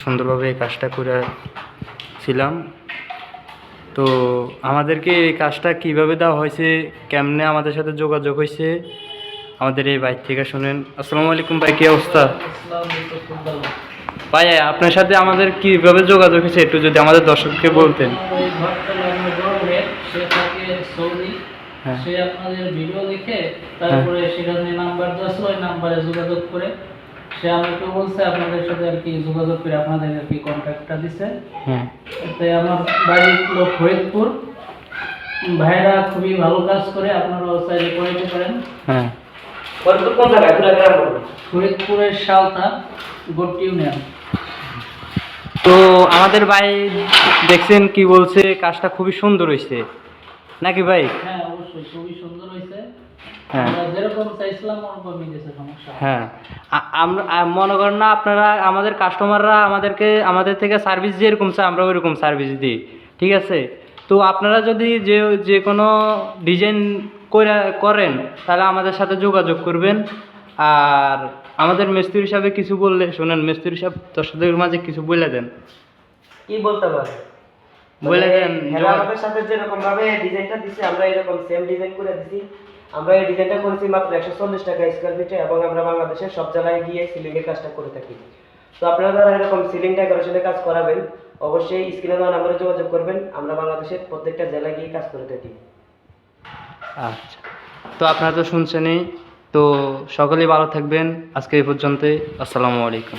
সুন্দরভাবে এই কাজটা করে ছিলাম তো আমাদেরকে এই কাজটা কীভাবে দেওয়া হয়েছে কেমনে আমাদের সাথে যোগাযোগ হয়েছে আমাদের এই বাইক থেকে শুনেন। আসসালামু আলাইকুম ভাই কি অবস্থা? ভাই আপনার সাথে আমাদের কীভাবে যোগাযোগ হয়েছে একটু যদি আমাদের দর্শককে বলতেন। হ্যাঁ। সে আপনাদের ভিডিও দেখে তারপরে সেখানে নাম্বার দেওয়া ছিল ওই নাম্বারে যোগাযোগ করে সে আমাকে বলছে আপনাদের সাথে আর কি যোগাযোগ করে আপনাদের আর কি কন্ট্যাক্টটা দিছে। হ্যাঁ তাই আমার বাড়ি হলো ফরিদপুর। ভাইরা খুবই ভালো কাজ করে আপনারাও চাইলে করে নিতে পারেন। হ্যাঁ। ফরিদপুরের সালতা গোট ইউনিয়ন। তো আমাদের ভাই দেখছেন কি বলছে কাজটা খুবই সুন্দর হয়েছে নাকি ভাই? হ্যাঁ অবশ্যই খুবই সুন্দর হয়েছে হ্যাঁ। আমরা। হ্যাঁ। মনে করেন না আপনারা আমাদের কাস্টমাররা আমাদেরকে আমাদের থেকে সার্ভিস যেরকম চায় আমরা ওইরকম সার্ভিস দিই। ঠিক আছে? তো আপনারা যদি যে যে কোনো ডিজাইন করে করেন তাহলে আমাদের সাথে যোগাযোগ করবেন। আর আমাদের মিস্ত্রি হিসাবে কিছু বললে শোনেন মিস্ত্রি সাহেব দর্শকদের মাঝে কিছু বলে দেন। কি বলতে পারে বলে দেন হ্যাঁ আমাদের সাথে যেরকম ভাবে ডিজাইনটা দিছি আমরা এরকম সেম ডিজাইন করে দিছি। আমরা এই ডিজাইনটা করেছি মাত্র একশো চল্লিশ টাকা স্কোয়ার ফিটে এবং আমরা বাংলাদেশের সব জায়গায় গিয়ে সিলিং এর কাজটা করে থাকি। তো আপনারা যারা এরকম সিলিং ডেকোরেশনের কাজ করাবেন অবশ্যই স্ক্রিনে দেওয়া নাম্বারে যোগাযোগ করবেন। আমরা বাংলাদেশের প্রত্যেকটা জেলায় গিয়ে কাজ করে থাকি। আচ্ছা। তো আপনারা তো শুনছেনই তো সকলেই ভালো থাকবেন। আজকে এই পর্যন্তই। আসসালামু আলাইকুম।